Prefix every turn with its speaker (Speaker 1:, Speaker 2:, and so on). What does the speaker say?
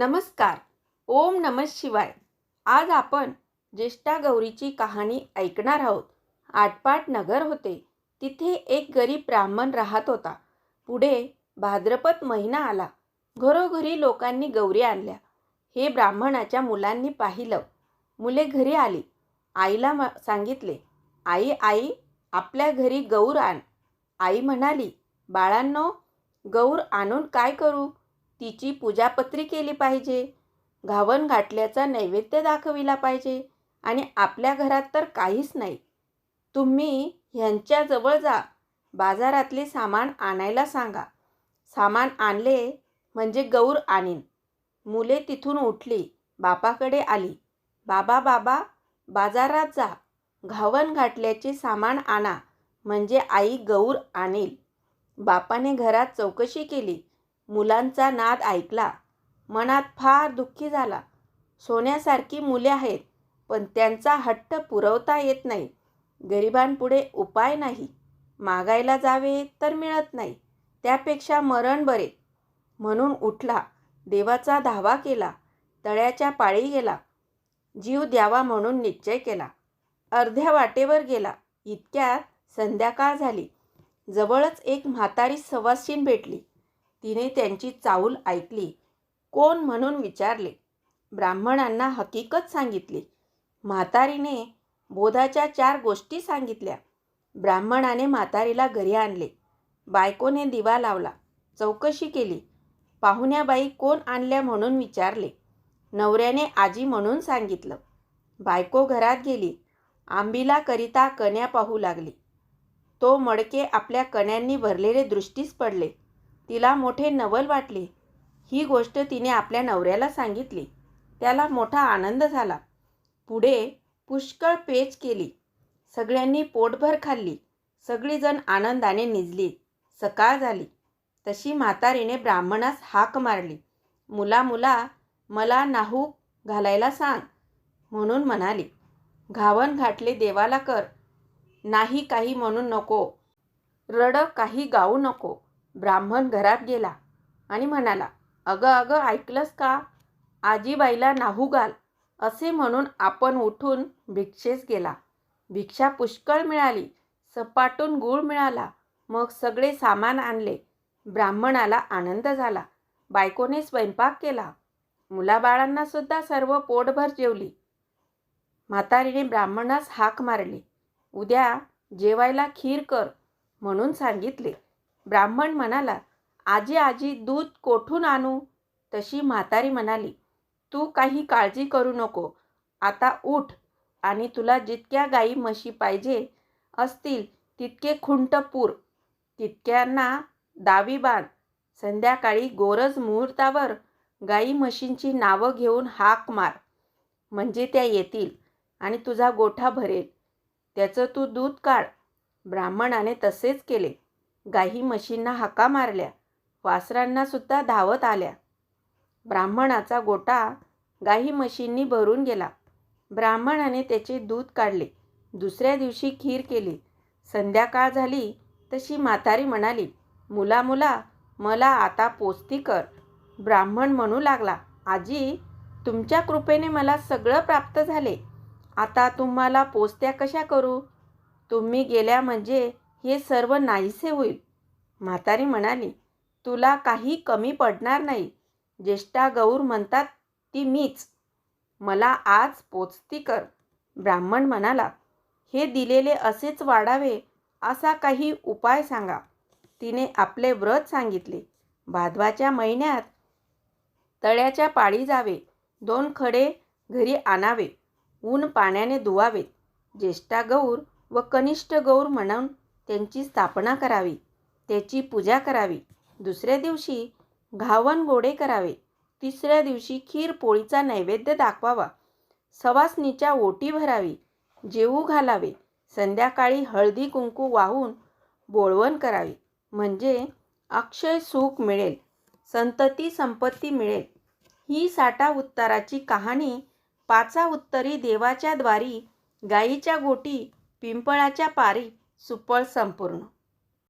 Speaker 1: नमस्कार. ओम नम शिवाय. आज आपण ज्येष्ठा गौरीची कहाणी ऐकणार आहोत. आटपाट नगर होते. तिथे एक गरीब ब्राह्मण राहत होता. पुढे भाद्रपद महिना आला. घरोघरी लोकांनी गौरी आणल्या. हे ब्राह्मणाच्या मुलांनी पाहिलं. मुले घरी आली. आईला म सांगितले आई आई आपल्या घरी गौर आण. आई म्हणाली बाळांनो गौर आणून काय करू? तिची पूजापत्री केली पाहिजे. घावन घाटल्याचा नैवेद्य दाखविला पाहिजे. आणि आपल्या घरात तर काहीच नाही. तुम्ही ह्यांच्याजवळ जा. बाजारातले सामान आणायला सांगा. सामान आणले म्हणजे गौर आणीन. मुले तिथून उठली. बापाकडे आली. बाबा बाबा बाजारात जा. घावन घाटल्याचे सामान आणा. म्हणजे आई गौर आणेल. बापाने घरात चौकशी केली. मुलांचा नाद ऐकला. मनात फार दुःखी झाला. सोन्यासारखी मुले आहेत पण त्यांचा हट्ट पुरवता येत नाही. गरिबांपुढे उपाय नाही. मागायला जावे तर मिळत नाही. त्यापेक्षा मरण बरे. म्हणून उठला. देवाचा धावा केला. तळ्याच्या पाळी गेला. जीव द्यावा म्हणून निश्चय केला. अर्ध्या वाटेवर गेला. इतक्यात संध्याकाळ झाली. जवळच एक म्हातारी सवासीन भेटली. तिने त्यांची चाऊल ऐकली. कोण म्हणून विचारले? ब्राह्मणांना हकीकत सांगितली. म्हातारीने बोधाच्या चार गोष्टी सांगितल्या. ब्राह्मणाने म्हातारीला घरी आणले. बायकोने दिवा लावला. चौकशी केली. पाहुण्याबाई कोण आणल्या म्हणून विचारले. नवऱ्याने आजी म्हणून सांगितलं. बायको घरात गेली. आंबीला करिता कन्या पाहू लागली. तो मडके आपल्या कण्यांनी भरलेले दृष्टीस पडले. तिला मोठे नवल वाटले. ही गोष्ट तिने आपल्या नवऱ्याला सांगितली. त्याला मोठा आनंद झाला. पुढे पुष्कळ पेच केली. सगळ्यांनी पोटभर खाल्ली. सगळीजण आनंदाने निजली. सकाळ झाली. तशी म्हातारीने ब्राह्मणास हाक मारली. मुला मुला मला नाहू घालायला सांग म्हणून म्हणाली. घावन घाटले देवाला कर. नाही काही म्हणू नको. रड काही गाऊ नको. ब्राह्मण घरात गेला आणि म्हणाला अगं अगं ऐकलंस का? आजीबाईला नाहू घाल असे म्हणून आपण उठून भिक्षेस गेला. भिक्षा पुष्कळ मिळाली सपाटून गूळ मिळाला मग सगळे सामान आणले. ब्राह्मणाला आनंद झाला बायकोने स्वयंपाक केला. मुलाबाळांना सुद्धा सर्व पोटभर जेवली. म्हातारीने ब्राह्मणास हाक मारली उद्या जेवायला खीर कर म्हणून सांगितले. ब्राह्मण म्हणाला आजी आजी दूध कोठून आणू? तशी म्हातारी म्हणाली तू काही काळजी करू नको. आता उठ आणि तुला जितक्या गाई म्हशी पाहिजे असतील तितके खुंट पूर. तितक्यांना दावी बांध. संध्याकाळी गोरज मुहूर्तावर गाई म्हशींची नावं घेऊन हाक मार. म्हणजे त्या येतील आणि तुझा गोठा भरेल. त्याचं तू दूध काढ. ब्राह्मणाने तसेच केले. गाई म्हशींना हाका मारल्या. वासरांना सुद्धा धावत आल्या. ब्राह्मणाचा गोटा गाई म्हशींनी भरून गेला. ब्राह्मणाने त्याचे दूध काढले. दुसऱ्या दिवशी खीर केली. संध्याकाळ झाली तशी म्हातारी म्हणाली मुला मुला मला आता पोस्ती कर ब्राह्मण म्हणू लागला आजी तुमच्या कृपेने मला सगळं प्राप्त झाले. आता तुम्हाला पोचत्या कशा करू? तुम्ही गेल्या म्हणजे हे सर्व नाहीसे होईल. म्हातारी म्हणाली तुला काही कमी पडणार नाही. ज्येष्ठा गौर म्हणतात ती मीच. मला आज पोचती कर. ब्राह्मण म्हणाला हे दिलेले असेच वाढावे असा काही उपाय सांगा. तिने आपले व्रत सांगितले. भादवाच्या महिन्यात तळ्याच्या पाळी जावे. दोन खडे घरी आणावे. ऊन पाण्याने धुवावेत ज्येष्ठा गौर व कनिष्ठ गौर म्हणून त्यांची स्थापना करावी. त्याची पूजा करावी. दुसऱ्या दिवशी घावन गोडे करावे. तिसऱ्या दिवशी खीर पोळीचा नैवेद्य दाखवावा. सवासनीच्या ओटी भरावी. जेवू घालावे. संध्याकाळी हळदी कुंकू वाहून बोळवण करावी. म्हणजे अक्षय सुख मिळेल. संतती संपत्ती मिळेल. ही साठा उत्तराची कहाणी पाचा उत्तरी देवाच्या द्वारी गाईच्या गोटी पिंपळाच्या पारी सुपळ संपूर्ण